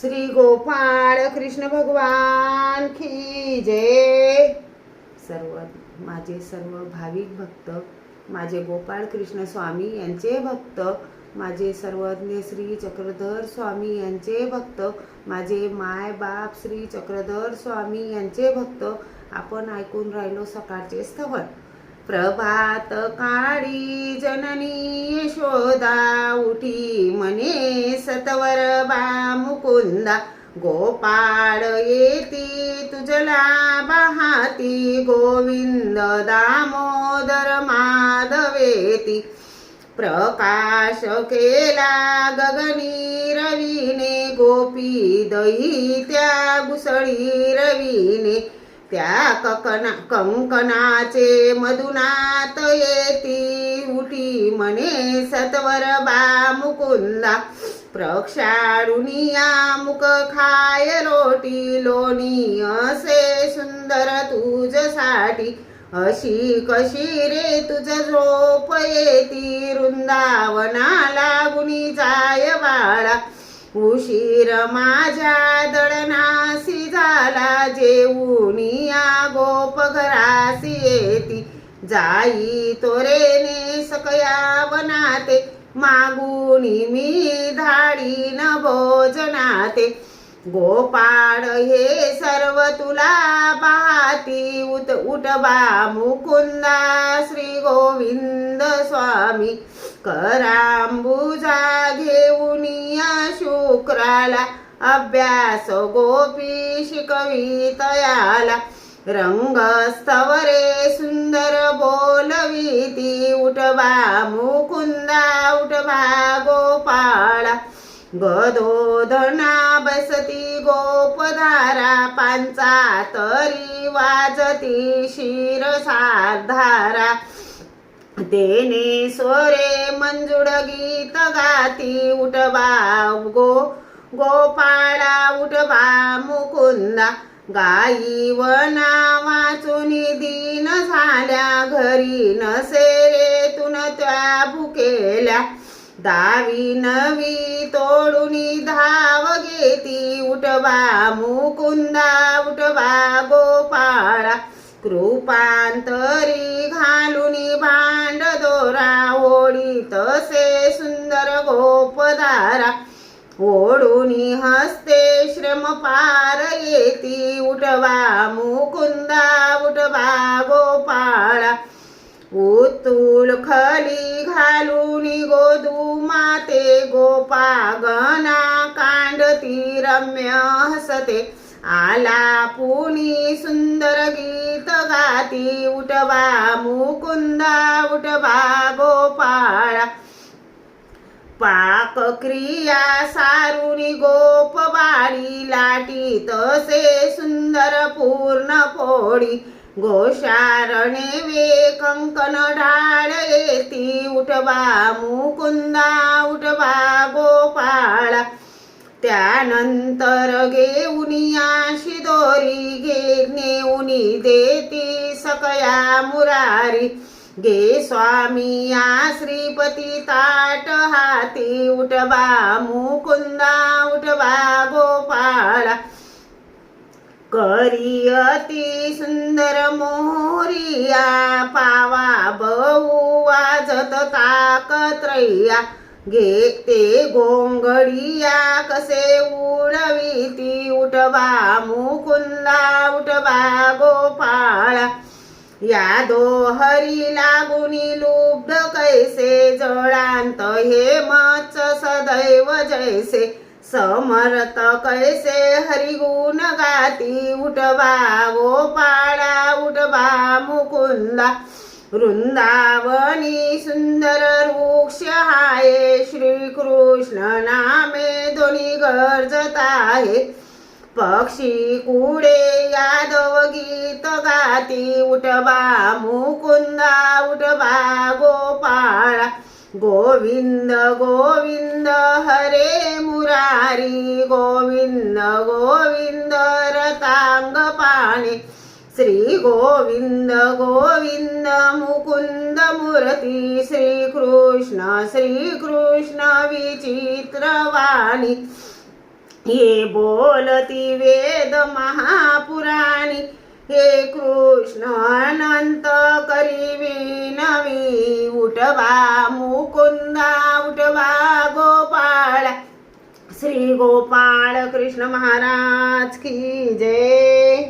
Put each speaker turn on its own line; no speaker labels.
श्री गोपाळ कृष्ण भगवान की जय. सर्व माझे सर्व भाविक भक्त माझे गोपाळ कृष्ण स्वामी यांचे भक्त माझे सर्वज्ञ श्री चक्रधर स्वामी यांचे भक्त माझे माय बाप श्री चक्रधर स्वामी यांचे भक्त. आपण ऐकून राहिलो सकाळचे स्तवन प्रभात काळी जननी यशोदा उठी म्हणे सतवर बाम कुंदा गोपाळ येती तुझला बहाती गोविंद दामोदर माधवेती. प्रकाश केला गगनी रवीने गोपी दही त्या घुसळी रवीने. त्या ककना कंकणाचे मधुनात येती उठी म्हणे सत्वर बा मुकुंदा. प्रक्षाळुनिया मुख खाय रोटी लोणी असे सुंदर तुझसाठी. अशी कशी रे तुझ झोप येती? वृंदावनाला गुणी जाय बाळा. उशीर माझ्या दळनासी झाला. जेऊनिया गोप घरासी येती. जाई तोरेने सकया वनाते. मागुनी मी धाडीन भोजनाते. गोपाळ हे सर्व तुला पाहती. उत उठबा मुकुंदा श्री गोविंद स्वामी. करांबुजा घेऊन या शुक्राला. अभ्यास गोपी शिकवी तयाला. रंगस्तवरे सुंदर बोलवीती उठवा मुकुंदा उठवा गोपाळा. गदोधना बसती गोपधारा पांचा तरी वाजती शिर साधारा तेने सोरे मंजुळ गीत गाती उठवा गो गोपाळा उठबा मुकुंदा. गाई वना वाचून दीन झाल्या घर नसे रे तुन त्या भुकेल्या. दावी नवी तोडून धाव घेती. उठवा मुकुंदा उठबा गोपाळा. कृपांतरी घालून भांड दोरा. ओढी तसे सुंदर गोपदारा ओढून हस्ते श्रम पार येती. उठवा मुकुंदा उठबा गो पुतूल खली घालून गोदू माते गोपागना कांडती रम्य हसते. आला पुनी सुंदर गीत गाती उठबा मुकुंदा उठबा गोपाळा. पाक क्रिया सारुणी गोप बाळी लाटी तसे सुंदर पूर्ण फोडी गोशारणे वे कंकण ढाळ ती उठवा मुकुंदा उठवा गोपाळा. त्यानंतर घेऊनिया शिदोरी घे नेऊनी देती सकया मुरारी. गे स्वामी या श्रीपती ताट हाती उठवा मुकुंदा उठवा गोपाळा. करी अति सुंदर मोहरिया पावा बहु वाजत ताकत्रैया घेते गोंगडिया कसे उडविती उठवा मुकुंदा उठबा गोपाळा. या दोहरी लागुनी लुब्ध कैसे जळांत हे मच सदैव जैसे. समर्थ कैसे हरिगुण गाती? उठवा गोपाळा उठवा मुकुंदा. वृंदावनी सुंदर वृक्ष हाये. श्रीकृष्ण नामे दोन्ही गरजत आहे. पक्षी कुडे यादव गीत गाती? उठबा मुकुंदा उठवा गोपाळा. गोविंद गोविंद हरे मुरारी गोविंद गोविंद रतांग पाणे श्री गोविंद गोविंद मुकुंद मुरती श्री कृष्ण श्री कृष्ण विचित्रवाणी हे बोलती वेद महापुराणी हे कृष्ण अनंत करी विनवी उठवा मुकुंदा उठवा गो श्री गोपाळ कृष्ण महाराज की जय.